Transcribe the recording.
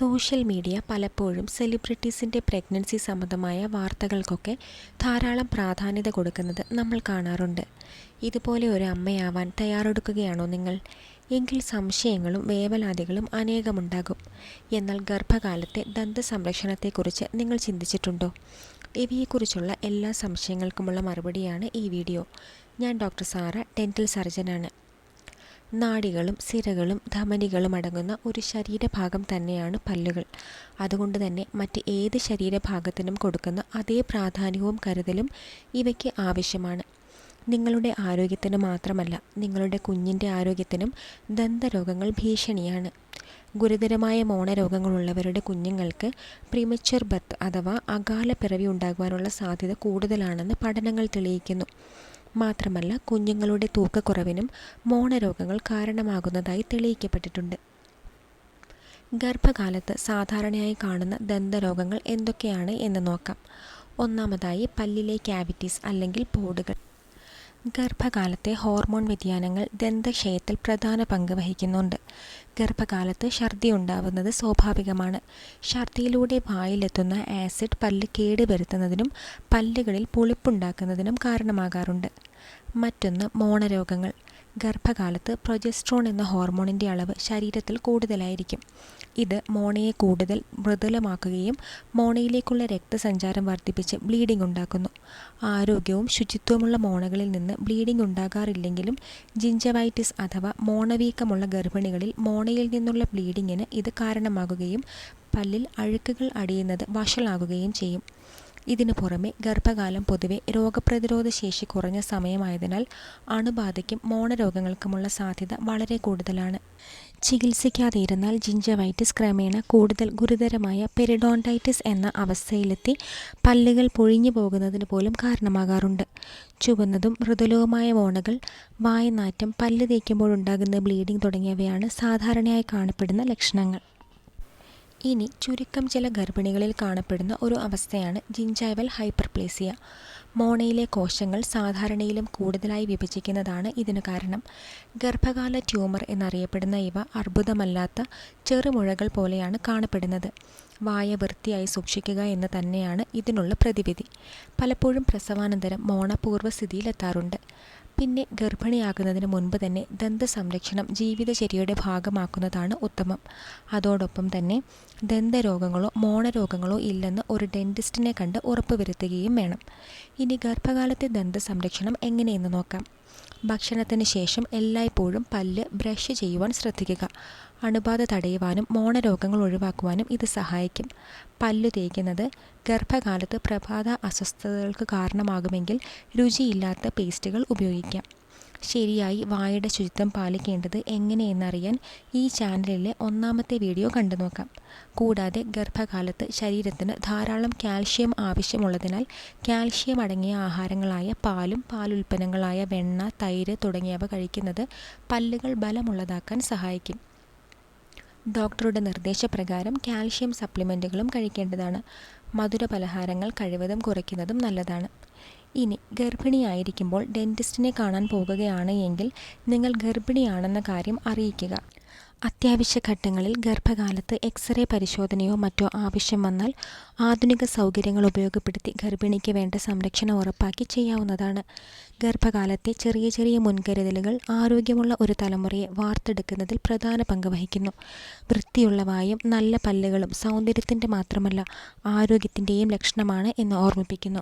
Social media പലപ്പോഴും സെലിബ്രിറ്റീസിന്റെ pregnancy സംബന്ധമായ വാർത്തകൾക്കൊക്കെ ധാരാളം പ്രാധാന്യത കൊടുക്കുന്നത് നമ്മൾ കാണാറുണ്ട്. ഇതുപോലെ ഒരു അമ്മയാവാൻ തയ്യാറെടുക്കുകയാണോ നിങ്ങൾ? എങ്കിൽ സംശയങ്ങളും വേവലാതികളും അനേകമുണ്ടാകും. എന്നാൽ ഗർഭകാലത്തെ ദന്ത സംരക്ഷണത്തെക്കുറിച്ച് നിങ്ങൾ ചിന്തിച്ചിട്ടുണ്ടോ? ഇവയെക്കുറിച്ചുള്ള എല്ലാ സംശയങ്ങൾക്കുമുള്ള മറുപടിയാണ് ഈ വീഡിയോ. ഞാൻ ഡോക്ടർ സാറ ഡെന്റൽ സർജനാണ്. നാഡികളും സിരകളും ധമനികളും അടങ്ങുന്ന ഒരു ശരീരഭാഗം തന്നെയാണ് പല്ലുകൾ. അതുകൊണ്ട് തന്നെ മറ്റ് ഏത് ശരീരഭാഗത്തിനും കൊടുക്കുന്ന അതേ പ്രാധാന്യവും കരുതലും ഇവയ്ക്ക് ആവശ്യമാണ്. നിങ്ങളുടെ ആരോഗ്യത്തിന് മാത്രമല്ല നിങ്ങളുടെ കുഞ്ഞിന്റെ ആരോഗ്യത്തിനും ദന്തരോഗങ്ങൾ ഭീഷണിയാണ്. ഗുരുതരമായ മോണരോഗങ്ങളുള്ളവരുടെ കുഞ്ഞുങ്ങൾക്ക് പ്രിമച്വർ ബത്ത് അഥവാ അകാല പിറവി ഉണ്ടാകുവാനുള്ള സാധ്യത കൂടുതലാണെന്ന് പഠനങ്ങൾ തെളിയിക്കുന്നു. മാത്രമല്ല കുഞ്ഞുങ്ങളുടെ തൂക്കക്കുറവിനും മോണരോഗങ്ങൾ കാരണമാകുന്നതായി തെളിയിക്കപ്പെട്ടിട്ടുണ്ട്. ഗർഭകാലത്ത് സാധാരണയായി കാണുന്ന ദന്തരോഗങ്ങൾ എന്തൊക്കെയാണ് എന്ന് നോക്കാം. ഒന്നാമതായി പല്ലിലെ ക്യാവിറ്റീസ് അല്ലെങ്കിൽ പോടുകൾ. ഗർഭകാലത്തെ ഹോർമോൺ വ്യതിയാനങ്ങൾ ദന്തക്ഷയത്തിൽ പ്രധാന പങ്ക് വഹിക്കുന്നുണ്ട്. ഗർഭകാലത്ത് ഛർദി ഉണ്ടാവുന്നത് സ്വാഭാവികമാണ്. ഛർദിയിലൂടെ വായിലെത്തുന്ന ആസിഡ് പല്ല് കേടുവരുത്തുന്നതിനും പല്ലുകളിൽ പുളിപ്പുണ്ടാക്കുന്നതിനും കാരണമാകാറുണ്ട്. മറ്റൊന്ന് മോണരോഗങ്ങൾ. ഗർഭകാലത്ത് പ്രൊജസ്ട്രോൺ എന്ന ഹോർമോണിന്റെ അളവ് ശരീരത്തിൽ കൂടുതലായിരിക്കും. ഇത് മോണയെ കൂടുതൽ മൃദുലമാക്കുകയും മോണയിലേക്കുള്ള രക്തസഞ്ചാരം വർദ്ധിപ്പിച്ച് ബ്ലീഡിംഗ് ഉണ്ടാക്കുന്നു. ആരോഗ്യവും ശുചിത്വമുള്ള മോണകളിൽ നിന്ന് ബ്ലീഡിംഗ് ഉണ്ടാകാറില്ലെങ്കിലും ജിഞ്ചവൈറ്റിസ് അഥവാ മോണവീക്കമുള്ള ഗർഭിണികളിൽ മോണയിൽ നിന്നുള്ള ബ്ലീഡിങ്ങിന് ഇത് കാരണമാകുകയും പല്ലിൽ അഴുക്കുകൾ അടിയുന്നത് വഷളാകുകയും ചെയ്യും. ഇതിനു പുറമെ ഗർഭകാലം പൊതുവെ രോഗപ്രതിരോധ ശേഷി കുറഞ്ഞ സമയമായതിനാൽ അണുബാധയ്ക്കും മോണരോഗങ്ങൾക്കുമുള്ള സാധ്യത വളരെ കൂടുതലാണ്. ചികിത്സിക്കാതെ ഇരുന്നാൽ ജിഞ്ചവൈറ്റിസ് ക്രമേണ കൂടുതൽ ഗുരുതരമായ പെരിഡോണ്ടൈറ്റിസ് എന്ന അവസ്ഥയിലെത്തി പല്ലുകൾ പൊഴിഞ്ഞു പോകുന്നതിന് പോലും കാരണമാകാറുണ്ട്. ചുവന്നതും മൃദുലവുമായ മോണകൾ വായനാറ്റം പല്ല് തേക്കുമ്പോഴുണ്ടാകുന്ന ബ്ലീഡിംഗ് തുടങ്ങിയവയാണ് സാധാരണയായി കാണപ്പെടുന്ന ലക്ഷണങ്ങൾ. ഇനി ചുരുക്കം ചില ഗർഭിണികളിൽ കാണപ്പെടുന്ന ഒരു അവസ്ഥയാണ് ജിഞ്ചൈവൽ ഹൈപ്പർപ്ലേസിയ. മോണയിലെ കോശങ്ങൾ സാധാരണയിലും കൂടുതലായി വിഭജിക്കുന്നതാണ് ഇതിനു കാരണം. ഗർഭകാല ട്യൂമർ എന്നറിയപ്പെടുന്ന ഇവ അർബുദമല്ലാത്ത ചെറുമുഴകൾ പോലെയാണ് കാണപ്പെടുന്നത്. വായ വൃത്തിയായി സൂക്ഷിക്കുക എന്ന് തന്നെയാണ് ഇതിനുള്ള പ്രതിവിധി. പലപ്പോഴും പ്രസവാനന്തരം മോണ പൂർവസ്ഥിതിയിലെത്താറുണ്ട് പിന്നെ ഗർഭിണിയാകുന്നതിന് മുൻപ് തന്നെ ദന്ത സംരക്ഷണം ജീവിതചര്യയുടെ ഭാഗമാക്കുന്നതാണ് ഉത്തമം. അതോടൊപ്പം തന്നെ ദന്തരോഗങ്ങളോ മോണരോഗങ്ങളോ ഇല്ലെന്ന് ഒരു ഡെന്റിസ്റ്റിനെ കണ്ട് ഉറപ്പുവരുത്തുകയും വേണം. ഇനി ഗർഭകാലത്തെ ദന്ത സംരക്ഷണം എങ്ങനെയെന്ന് നോക്കാം. ഭക്ഷണത്തിന് ശേഷം എല്ലായ്പ്പോഴും പല്ല് ബ്രഷ് ചെയ്യുവാൻ ശ്രദ്ധിക്കുക. അണുബാധ തടയുവാനും മോണരോഗങ്ങൾ ഒഴിവാക്കുവാനും ഇത് സഹായിക്കും. പല്ല് തേക്കുന്നത് ഗർഭകാലത്ത് പ്രഭാത അസ്വസ്ഥതകൾക്ക് കാരണമാകുമെങ്കിൽ രുചിയില്ലാത്ത പേസ്റ്റുകൾ ഉപയോഗിക്കാം. ശരിയായി വായയുടെ ശുചിത്വം പാലിക്കേണ്ടത് എങ്ങനെയെന്നറിയാൻ ഈ ചാനലിലെ ഒന്നാമത്തെ വീഡിയോ കണ്ടു നോക്കാം. കൂടാതെ ഗർഭകാലത്ത് ശരീരത്തിന് ധാരാളം കാൽഷ്യം ആവശ്യമുള്ളതിനാൽ കാൽഷ്യം അടങ്ങിയ ആഹാരങ്ങളായ പാലും പാലുൽപ്പന്നങ്ങളായ വെണ്ണ തൈര് തുടങ്ങിയവ കഴിക്കുന്നത് പല്ലുകൾ ബലമുള്ളതാക്കാൻ സഹായിക്കും. ഡോക്ടറുടെ നിർദ്ദേശപ്രകാരം കാൽഷ്യം സപ്ലിമെന്റുകളും കഴിക്കേണ്ടതാണ്. മധുര പലഹാരങ്ങൾ കഴിവതും കുറയ്ക്കുന്നതും നല്ലതാണ്. ഇനി ഗർഭിണിയായിരിക്കുമ്പോൾ ഡെന്റിസ്റ്റിനെ കാണാൻ പോകുകയാണ് എങ്കിൽ നിങ്ങൾ ഗർഭിണിയാണെന്ന കാര്യം അറിയിക്കുക. അത്യാവശ്യ ഘട്ടങ്ങളിൽ ഗർഭകാലത്ത് എക്സ്റേ പരിശോധനയോ മറ്റോ ആവശ്യം വന്നാൽ ആധുനിക സൗകര്യങ്ങൾ ഉപയോഗപ്പെടുത്തി ഗർഭിണിക്ക് വേണ്ട സംരക്ഷണം ഉറപ്പാക്കി ചെയ്യാവുന്നതാണ്. ഗർഭകാലത്തെ ചെറിയ ചെറിയ മുൻകരുതലുകൾ ആരോഗ്യമുള്ള ഒരു തലമുറയെ വാർത്തെടുക്കുന്നതിൽ പ്രധാന പങ്ക് വഹിക്കുന്നു. വൃത്തിയുള്ള വായും നല്ല പല്ലുകളും സൗന്ദര്യത്തിന്റെ മാത്രമല്ല ആരോഗ്യത്തിന്റെയും ലക്ഷണമാണ് എന്ന് ഓർമ്മിപ്പിക്കുന്നു.